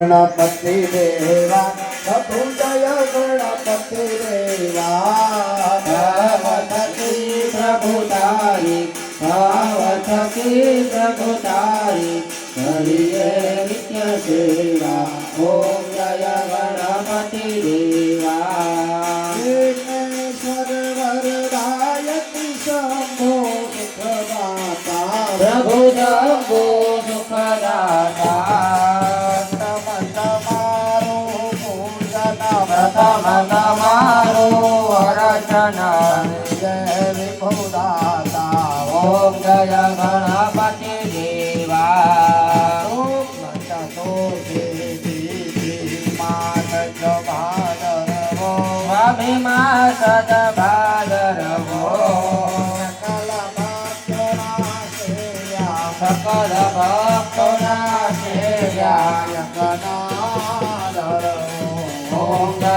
ગણપતિ દેવા પ્રભુ જય ગણપતિ દેવા ભવથકી પ્રભુ તારી ભવથકી પ્રભુ તારી કરીએ નિત્ય સેવા. ઓમ જય ગણપતિ દેવા સર્વરદાયક વરદાયક શંભો સુખદાતા. પ્રભુ જગો પ્રથમ તમારું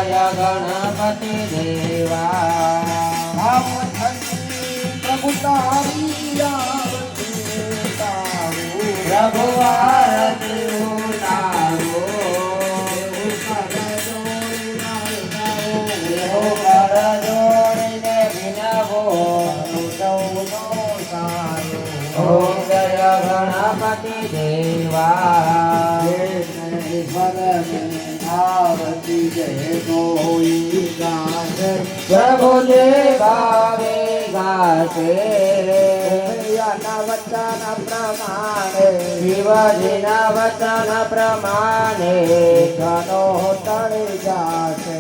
જય ગણપતિ દેવા. પ્રભુ આરતી ઉતારો જય કર જોડીને ઓમ જય ગોઈ દેવા પ્રભુ દેવાવે ગાશે વચન પ્રમાણે શિવજીના વચન પ્રમાણે ઘણો તળી જાશે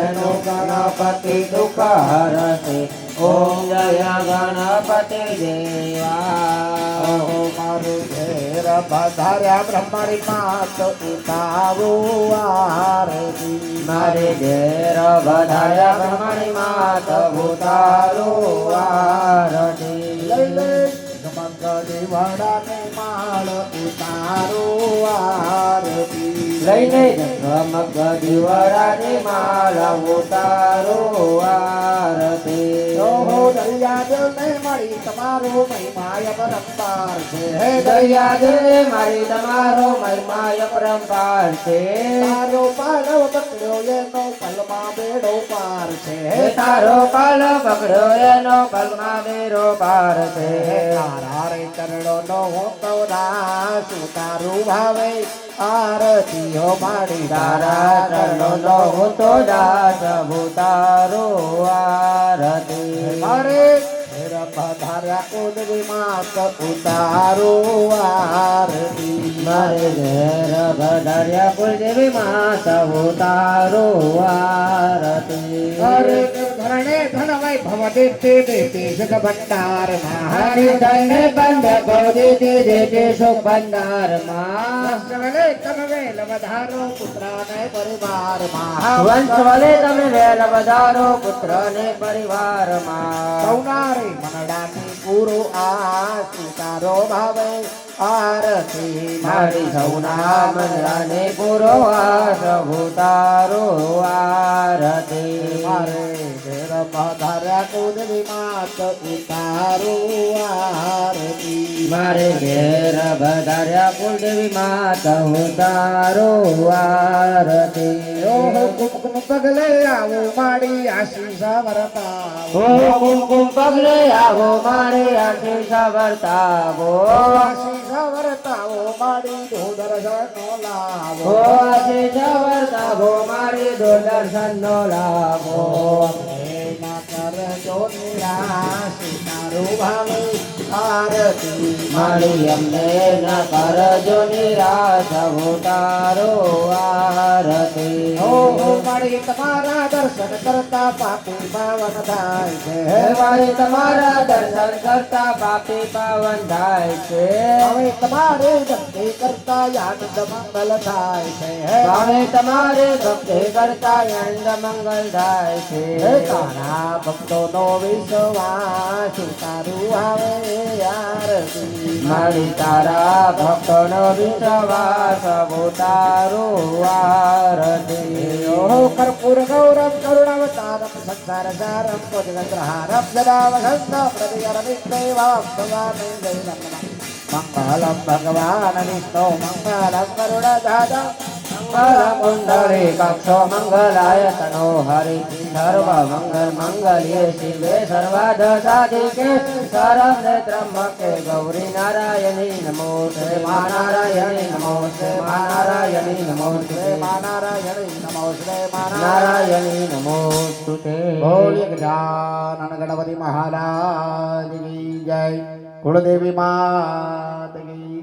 એનો ગણપતિ દુઃખ હરશે. ઓમ જય ગણપતિ દેવા. મારું ઘેર પધાર્યા બ્રહ્મણી માત ઉતારો આરતી. મારે ઘેર વધાર્યા બ્રહ્મણી માત ઉતારો આરતી. વડાને માળ ઉતારો આરતી. લઈને જગમગ દિવાળાની માલા ઉતારો આરતે. ઓહો દરિયા દિલને મળી તમારો મહિમાય પરંપાર છે. હે મારી તમારો મહિમાય પરંપાર છે. તારો પાલવ પકડ્યો એનો પલમાં બેડો પાર છે. હે તારો પાલવ પકડ્યો એનો પલમાં બેડો પાર છે. તારા રે ચરણો નો હું તો દાસ તારું ભાવે આરતીઓ માડી તારા ચરણો લો તો દાસ ભૂતારો આરતી. ઘેર પધાર્યા કુદરી માત ઉતારું આરતી મારે ઘેર પધાર્યા કુલદેવી માત ઉતારો આરતી અરે ધરણે ધનમય ભવ દેતે દેતે જગ ભંડાર હરિ ધન્ય બંધ ગોદી દેતે સુખ ભંડારમાં તમે વેલ વધારો પુત્રાને પરિવારમાં વંશ વલે તમે વેલ વધારો પુત્રને પરિવારમાં સૌનારે મનડાની પૂરો આ સ્વીકારો ભાવે. આરતી મારી સૌના મંદરાને પૂરો આસ ભૂતારો આરતી. મારે ઘેર પધાર્યા કુદરી માત ઉતારો આરતી. મારે ઘેર પધાર્યા કુદરી માત ઉતારો આરતી. ઓહો કુમકુમ પગલે આવો માડી આશીષ વરતાવો ઓ કુમકુમ પગલે આવો મારે આશીષ વર્તાવો આશીષ વરતાવો માડી ધો દર્શનો લાવો. ઓ આશીષ મારે નો લાભો ના કરજો નિરાશ તારું ભાવે આરતી મારી અમને ન કરજો નિરાશ ઉતારો આરતી. માડી તમારા દર્શન કરતા પાપી પાવન થાય છે. વાળી તમારા દર્શન કરતા પાપી પાવન થાય છે. હવે તમારે ધંધે કરતા આનંદ મંગલ થાય છે. હવે તમારે ભક્તિ કરતા આનંદ મંગલ થાય છે. તારા ભક્તો નો વિશ્વાસ તારું આવે આરતી. મારી તારા ભક્તો નો વિશ્વાસ તારું આરતી. कर्पूरगौरं करुणावतारं संसारसारं कोटिगन्द्रहारं सदावसन्तप्रतिकरमित्रैवां भवामि जैनं नमः मङ्गलं भगवान् विष्णो मङ्गलं करुणदाता ભગવાન વિષ્ણુ મંગલમ કરુણધાદમ મંગલકુંડળી કક્ષો મંગલાય તનો હરિ સર્વ મંગલ મંગલ્યે શિવે સર્વાધ સાધિકે શરદ ત્રંબકે ગૌરી નારાયણી નમોસ્તે મા નારાયણી નમોસ્તે મા નારાયણી નમોસ્તે મા નારાયણી નમો શ્રી મા નારાયણી નમોસ્તુતે બોલીએ ગજાનન ગણપતિ મહારાજ જય કુળદેવી માત કી